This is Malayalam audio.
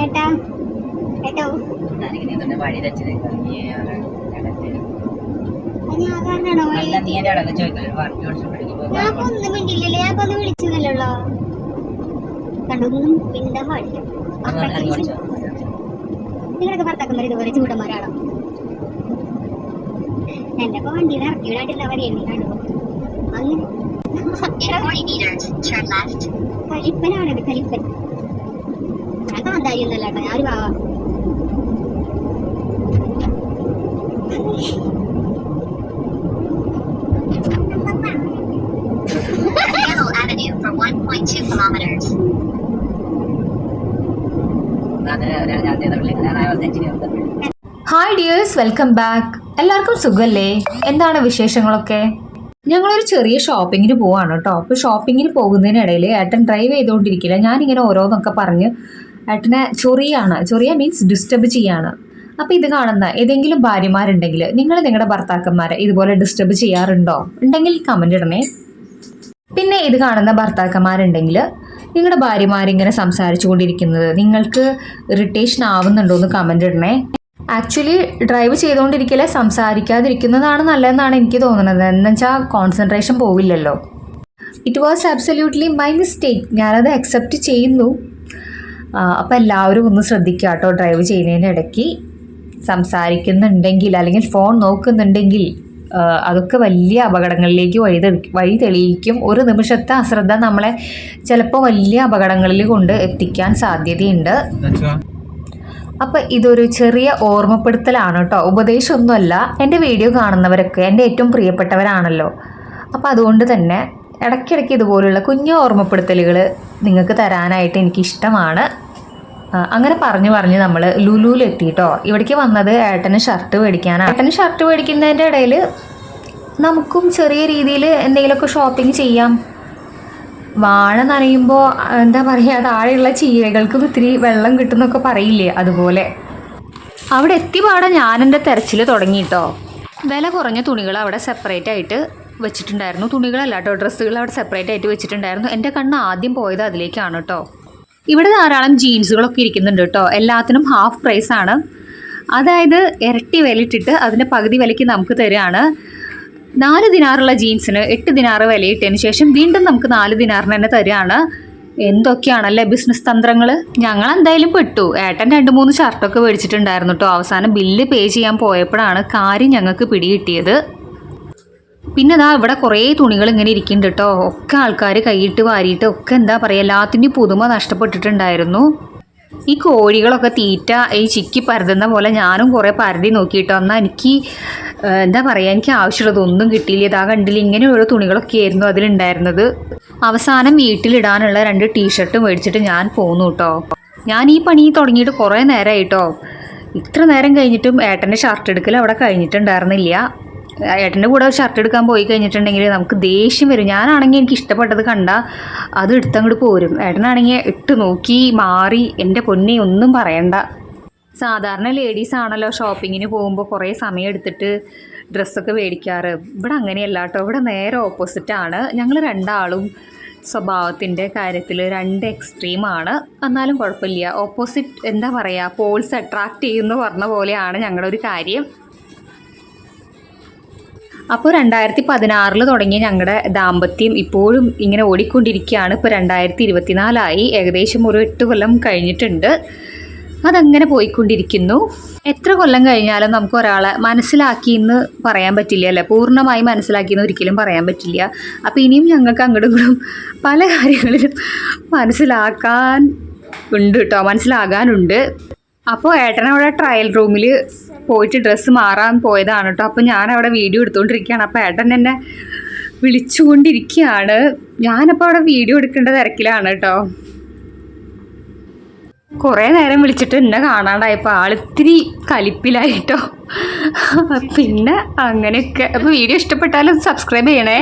ഏട്ടാ ഏട്ടോ ഞാനിങ്ങനെ ഇതൊന്ന് വഴി തെറ്റി നിൽക്കാം നീ അവിടെ ഇടയ്ക്ക് അത് ഞാൻ കാരണാണോ വഴി അല്ല നീ എന്റെ ഇടയ്ക്ക് ചോദിക്കല്ലേ? വർക്ക് ഓടിച്ചു ഞാൻ ഇപ്പൊ ഒന്നും മിണ്ടില്ലല്ലോ. ഞാൻ ഒന്ന് വിളിച്ചതല്ലോ കണ്ടൊന്നും മിണ്ടാൻ പാടില്ല. നിങ്ങളൊക്കെ ഭർത്താക്കന്മാർ ഇതുപോലെ ചൂടന്മാരാണോ എന്റെ ഇപ്പൊ വണ്ടിയിൽ ഇറക്കി വിടാണ്ടില്ല വരെയാണ് കണ്ടു അങ്ങനെ. കലിപ്പനാണിത് കലിപ്പൻ. കേട്ടോ ഞാൻ ഒരു പാവ Camel Avenue for 1.2 kilometers. അതിന് ഞാൻ ഞാൻ I was engineer hi dears welcome back എല്ലാവർക്കും സുഖല്ലേ? എന്താണ് വിശേഷങ്ങളൊക്കെ? ഞങ്ങളൊരു ചെറിയ ഷോപ്പിങ്ങിന് പോവാണ് കേട്ടോ. അപ്പോൾ ഷോപ്പിങ്ങിന് പോകുന്നതിനിടയിൽ ഏട്ടൻ ഡ്രൈവ് ചെയ്തുകൊണ്ടിരിക്കില്ല ഞാനിങ്ങനെ ഓരോന്നൊക്കെ പറഞ്ഞ് ഏട്ടനെ ചൊറിയാണ്. ചൊറിയ മീൻസ് ഡിസ്റ്റർബ് ചെയ്യാണ്. അപ്പോൾ ഇത് കാണുന്ന ഏതെങ്കിലും ഭാര്യമാരുണ്ടെങ്കിൽ നിങ്ങൾ നിങ്ങളുടെ ഭർത്താക്കന്മാരെ ഇതുപോലെ ഡിസ്റ്റർബ് ചെയ്യാറുണ്ടോ? ഉണ്ടെങ്കിൽ കമന്റ് ഇടണേ. പിന്നെ ഇത് കാണുന്ന ഭർത്താക്കന്മാരുണ്ടെങ്കിൽ നിങ്ങളുടെ ഭാര്യമാരിങ്ങനെ സംസാരിച്ചു കൊണ്ടിരിക്കുന്നത് നിങ്ങൾക്ക് ഇറിറ്റേഷൻ ആവുന്നുണ്ടോ എന്ന് കമന്റ് ഇടണേ. ആക്ച്വലി ഡ്രൈവ് ചെയ്തുകൊണ്ടിരിക്കലെ സംസാരിക്കാതിരിക്കുന്നതാണ് നല്ലതെന്നാണ് എനിക്ക് തോന്നുന്നത്. എന്നുവെച്ചാൽ concentration പോവില്ലല്ലോ. It was absolutely my mistake ഞാനത് അക്സെപ്റ്റ് ചെയ്യുന്നു. അപ്പോൾ എല്ലാവരും ഒന്ന് ശ്രദ്ധിക്കുക കേട്ടോ ഡ്രൈവ് ചെയ്യുന്നതിനിടയ്ക്ക് സംസാരിക്കുന്നുണ്ടെങ്കിൽ അല്ലെങ്കിൽ ഫോൺ നോക്കുന്നുണ്ടെങ്കിൽ അതൊക്കെ വലിയ അപകടങ്ങളിലേക്ക് വഴി വഴി തെളിയിക്കും. ഒരു നിമിഷത്തെ അശ്രദ്ധ നമ്മളെ ചിലപ്പോൾ വലിയ അപകടങ്ങളിൽ കൊണ്ട് എത്തിക്കാൻ സാധ്യതയുണ്ട്. അപ്പം ഇതൊരു ചെറിയ ഓർമ്മപ്പെടുത്തലാണ് കേട്ടോ. ഉപദേശമൊന്നുമല്ല എന്റെ വീഡിയോ കാണുന്നവരൊക്കെ എന്റെ ഏറ്റവും പ്രിയപ്പെട്ടവരാണല്ലോ. അപ്പോൾ അതുകൊണ്ട് തന്നെ ഇടയ്ക്കിടയ്ക്ക് ഇതുപോലുള്ള കുഞ്ഞു ഓർമ്മപ്പെടുത്തലുകൾ നിങ്ങൾക്ക് തരാനായിട്ട് എനിക്കിഷ്ടമാണ്. അങ്ങനെ പറഞ്ഞു പറഞ്ഞ് നമ്മൾ ലുലുവിലെത്തിയിട്ടോ ഇവിടേക്ക് വന്നത് ഏട്ടന് ഷർട്ട് മേടിക്കാനാണ് ഏട്ടന് ഷർട്ട് മേടിക്കുന്നതിന്റെ ഇടയിൽ നമുക്കും ചെറിയ രീതിയിൽ എന്തെങ്കിലുമൊക്കെ ഷോപ്പിംഗ് ചെയ്യാം. വാഴ നനയുമ്പോൾ എന്താ പറയുക താഴെയുള്ള ചീരകൾക്കും ഇത്തിരി വെള്ളം കിട്ടുന്നൊക്കെ പറയില്ലേ അതുപോലെ. അവിടെ എത്തിപാടെ ഞാനെന്റെ തെരച്ചിൽ തുടങ്ങിയിട്ടോ വില കുറഞ്ഞ തുണികൾ അവിടെ സെപ്പറേറ്റ് ആയിട്ട് വെച്ചിട്ടുണ്ടായിരുന്നു. തുണികളല്ല കേട്ടോ ഡ്രസ്സുകൾ അവിടെ സെപ്പറേറ്റ് ആയിട്ട് വെച്ചിട്ടുണ്ടായിരുന്നു. എന്റെ കണ്ണ് ആദ്യം പോയത് അതിലേക്കാണ് കേട്ടോ ഇവിടെ ധാരാളം ജീൻസുകളൊക്കെ ഇരിക്കുന്നുണ്ട് കേട്ടോ എല്ലാത്തിനും ഹാഫ് പ്രൈസ് ആണ്. അതായത് ഇരട്ടി വിലയിട്ടിട്ട് അതിന്റെ പകുതി വിലയ്ക്ക് നമുക്ക് തരികയാണ് നാല് ദിനാറുള്ള ജീൻസിന് എട്ട് ദിനാറ് വിലയിട്ടതിന് ശേഷം വീണ്ടും നമുക്ക് നാല് ദിനാറിന് തന്നെ തരികയാണ് എന്തൊക്കെയാണല്ലേ ബിസിനസ് തന്ത്രങ്ങൾ ഞങ്ങൾ എന്തായാലും പെട്ടു. ഏട്ടൻ രണ്ട് മൂന്ന് ഷർട്ടൊക്കെ മേടിച്ചിട്ടുണ്ടായിരുന്നു കേട്ടോ അവസാനം ബില്ല് പേ ചെയ്യാൻ പോയപ്പോഴാണ് കാര്യം ഞങ്ങൾക്ക് പിടികിട്ടിയത്. പിന്നെ അതാ ഇവിടെ കുറേ തുണികൾ ഇങ്ങനെ ഇരിക്കുന്നുണ്ട് കേട്ടോ. ഒക്കെ ആൾക്കാർ കൈയിട്ട് വാരിയിട്ട് ഒക്കെ എന്താ പറയുക എല്ലാത്തിന്റെയും പുതുമ നഷ്ടപ്പെട്ടിട്ടുണ്ടായിരുന്നു. ഈ കോഴികളൊക്കെ തീറ്റ ഈ ചിക്കി പരതുന്ന പോലെ ഞാനും കുറേ പരതി നോക്കിയിട്ടോ. എന്നാൽ എനിക്ക് എന്താ പറയുക എനിക്ക് ആവശ്യമുള്ളതൊന്നും കിട്ടിയില്ല. ഇതാ കണ്ടില്ല ഇങ്ങനെയുള്ള തുണികളൊക്കെ ആയിരുന്നു അതിലുണ്ടായിരുന്നത്. അവസാനം വീട്ടിലിടാനുള്ള രണ്ട് ടീഷർട്ടും മേടിച്ചിട്ട് ഞാൻ പോന്നു കേട്ടോ. ഞാൻ ഈ പണി തുടങ്ങിയിട്ട് കുറേ നേരമായിട്ടോ ഇത്ര നേരം കഴിഞ്ഞിട്ടും ഏട്ടന്റെ ഷർട്ട് എടുക്കൽ അവിടെ കഴിഞ്ഞിട്ടുണ്ടായിരുന്നില്ല. ഏട്ടന്റെ കൂടെ ഷർട്ട് എടുക്കാൻ പോയി കഴിഞ്ഞിട്ടുണ്ടെങ്കിൽ നമുക്ക് ദേഷ്യം വരും. ഞാനാണെങ്കിൽ എനിക്ക് ഇഷ്ടപ്പെട്ടത് കണ്ട അത് എടുത്തങ്ങോട്ട് പോരും. ഏട്ടനാണെങ്കിൽ ഇട്ട് നോക്കി മാറി എന്റെ പൊന്നെ ഒന്നും പറയണ്ട. സാധാരണ ലേഡീസ് ആണല്ലോ ഷോപ്പിങ്ങിന് പോകുമ്പോൾ കുറേ സമയം എടുത്തിട്ട് ഡ്രസ്സൊക്കെ മേടിക്കാറ്. ഇവിടെ അങ്ങനെയല്ല കേട്ടോ ഇവിടെ നേരെ ഓപ്പോസിറ്റാണ് ഞങ്ങൾ രണ്ടാളും സ്വഭാവത്തിന്റെ കാര്യത്തിൽ രണ്ട് എക്സ്ട്രീമാണ് എന്നാലും കുഴപ്പമില്ല. ഓപ്പോസിറ്റ് എന്താ പറയുക പോൾസ് അട്രാക്റ്റ് ചെയ്യുമെന്ന് പറഞ്ഞ പോലെയാണ് ഞങ്ങളുടെ ഒരു കാര്യം. അപ്പോൾ രണ്ടായിരത്തി പതിനാറിൽ തുടങ്ങിയ ഞങ്ങളുടെ ദാമ്പത്യം ഇപ്പോഴും ഇങ്ങനെ ഓടിക്കൊണ്ടിരിക്കുകയാണ് ഇപ്പോൾ രണ്ടായിരത്തി ഇരുപത്തിനാലായി ഏകദേശം ഒരു എട്ട് കൊല്ലം കഴിഞ്ഞിട്ടുണ്ട്. അതങ്ങനെ പോയിക്കൊണ്ടിരിക്കുന്നു. എത്ര കൊല്ലം കഴിഞ്ഞാലും നമുക്ക് ഒരാളെ മനസ്സിലാക്കി എന്ന് പറയാൻ പറ്റില്ല അല്ലേ പൂർണമായി മനസ്സിലാക്കി എന്ന് ഒരിക്കലും പറയാൻ പറ്റില്ല. അപ്പോൾ ഇനിയും ഞങ്ങൾക്ക് അങ്ങോട്ടും പല കാര്യങ്ങളിലും മനസ്സിലാക്കാൻ ഉണ്ട് കേട്ടോ. മനസ്സിലാകാനുണ്ട്. അപ്പോൾ ഏട്ടനവിടെ ട്രയൽ റൂമിൽ പോയിട്ട് ഡ്രസ്സ് മാറാൻ പോയതാണ് കേട്ടോ അപ്പോൾ ഞാൻ അവിടെ വീഡിയോ എടുത്തുകൊണ്ടിരിക്കുകയാണ് അപ്പോൾ ഏട്ടൻ എന്നെ വിളിച്ചുകൊണ്ടിരിക്കുകയാണ് ഞാനപ്പോൾ അവിടെ വീഡിയോ എടുക്കേണ്ട തിരക്കിലാണ് കേട്ടോ കുറേ നേരം വിളിച്ചിട്ട് എന്നെ കാണാണ്ടായപ്പോൾ ആളിത്തിരി കലിപ്പിലായിട്ടോ പിന്നെ അങ്ങനെയൊക്കെ. അപ്പോൾ വീഡിയോ ഇഷ്ടപ്പെട്ടാലും സബ്സ്ക്രൈബ് ചെയ്യണേ.